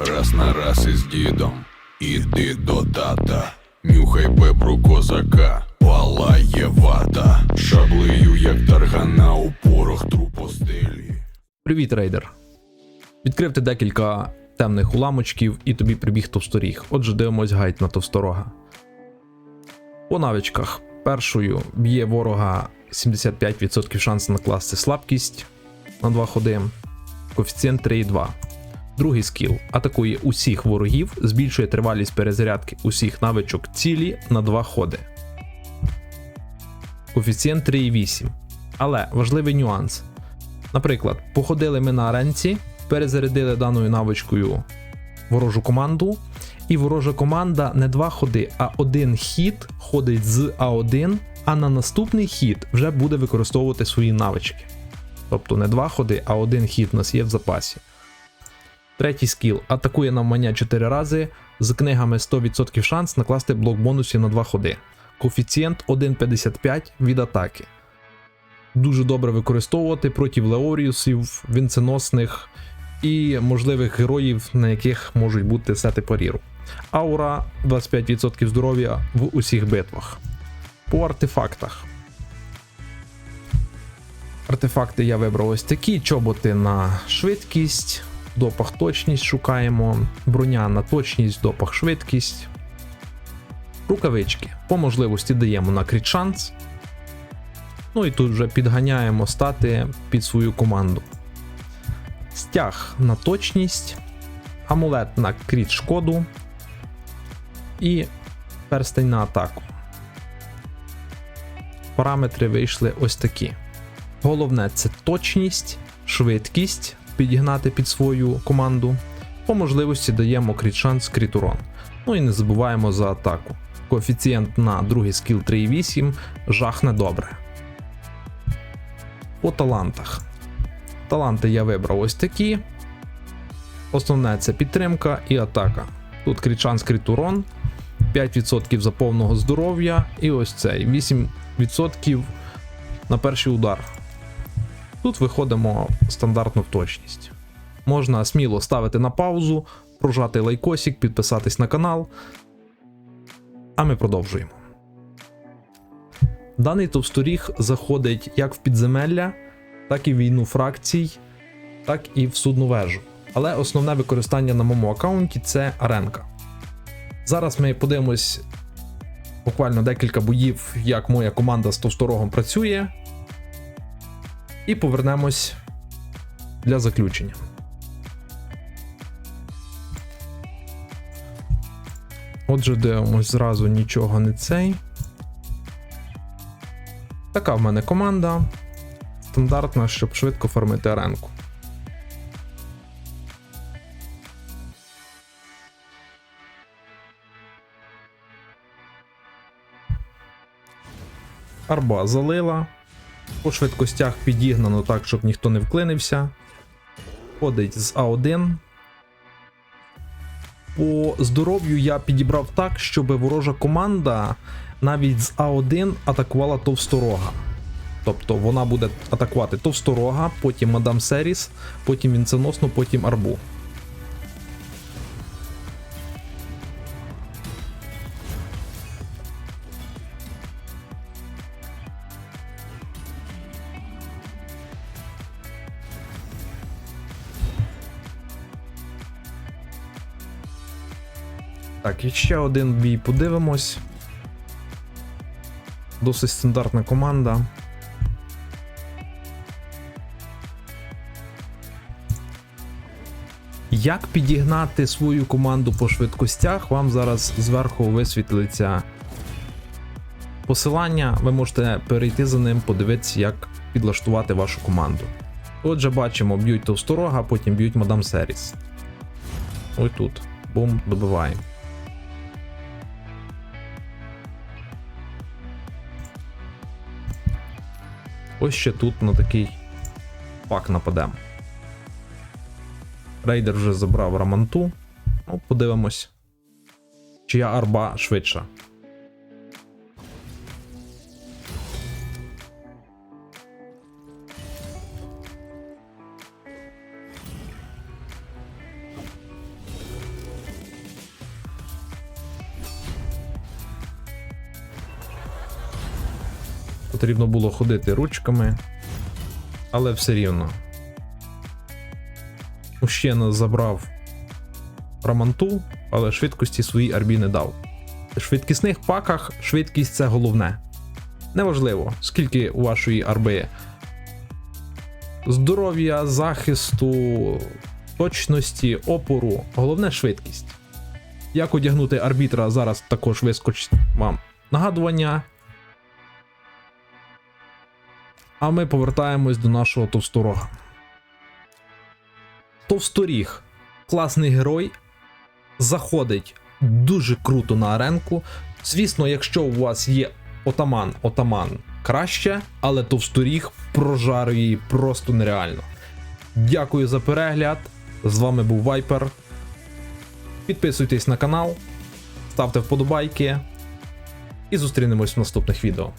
Раз на раз із дідом, іди до тата, нюхай бебру козака, палає вата, шаблею, як таргана у порох трупостелі. Привіт, рейдер. Відкрив ти декілька темних уламочків і тобі прибіг товсторіг. Отже, дивимось гайд на товсторога. По навичках. Першою б'є ворога 75% шанс накласти слабкість на 2 ходи. Коефіцієнт 3,2. Другий скіл атакує усіх ворогів, збільшує тривалість перезарядки усіх навичок цілі на 2 ходи. Коефіцієнт 3,8. Але важливий нюанс. Наприклад, походили ми на аренці, перезарядили даною навичкою ворожу команду, і ворожа команда не два ходи, а один хід ходить з А1, а на наступний хід вже буде використовувати свої навички. Тобто не два ходи, а один хід у нас є в запасі. Третій скіл атакує навмання 4 рази з книгами 100% шанс накласти блок бонусів на 2 ходи. Коефіцієнт 1,55 від атаки дуже добре використовувати проти леоріусів, вінценосних і можливих героїв, на яких можуть бути сети паріру. Аура 25% здоров'я в усіх битвах. По артефактах. Артефакти я вибрав ось такі: чоботи на швидкість, допах точність шукаємо, броня на точність, допах швидкість. Рукавички. По можливості даємо на кріт шанс. Ну і тут вже підганяємо стати під свою команду. Стяг на точність, амулет на кріт шкоду і перстень на атаку. Параметри вийшли ось такі. Головне це точність, швидкість підігнати під свою команду. По можливості даємо кріт шанс, кріт урон. Ну і не забуваємо за атаку. Коефіцієнт на другий скіл 3,8 жахне добре. По талантах. Таланти я вибрав ось такі. Основне це підтримка і атака. Тут крічан скрит урон, 5% за повного здоров'я, і ось цей 8% на перший удар. Тут виходимо стандартно в точність. Можна сміло ставити на паузу, прожати лайкосик, підписатись на канал. А ми продовжуємо. Даний товсторіг заходить як в підземелля, так і в війну фракцій, так і в судну вежу. Але основне використання на моєму аккаунті це аренка. Зараз ми подивимось буквально декілька боїв, як моя команда з товсторогом працює. І повернемось для заключення. Отже, дивимось зразу нічого не цей. Така в мене команда. Стандартна, щоб швидко фармити аренку. Арба залила. По швидкостях підігнано так, щоб ніхто не вклинився. Ходить з А1. По здоров'ю я підібрав так, щоб ворожа команда навіть з А1 атакувала товсторога. Тобто вона буде атакувати товсторога, потім Мадам Серіс, потім вінценосну, потім арбу. Так, і ще один бій подивимось. Досить стандартна команда. Як підігнати свою команду по швидкостях, вам зараз зверху висвітлиться посилання. Ви можете перейти за ним, подивитися, як підлаштувати вашу команду. Отже, бачимо, б'ють товсторога, потім б'ють мадам Серіс. Ось тут. Бум, добиваємо. Ось ще тут на такий пак нападемо. Рейдер вже забрав раманту. Ну, подивимось. Чия арба швидша. Потрібно було ходити ручками, але все рівно. Мужчина забрав раманту, але швидкості своїй арбі не дав. В швидкісних паках швидкість це головне. Неважливо, скільки у вашої арби здоров'я, захисту, точності, опору. Головне швидкість. Як одягнути арбітра зараз також вискочить вам нагадування. А ми повертаємось до нашого товсторога. Товсторіг класний герой. Заходить дуже круто на аренку. Звісно, якщо у вас є отаман, отаман краще, але товсторіг прожарює її просто нереально. Дякую за перегляд. З вами був Вайпер. Підписуйтесь на канал, ставте вподобайки і зустрінемось в наступних відео.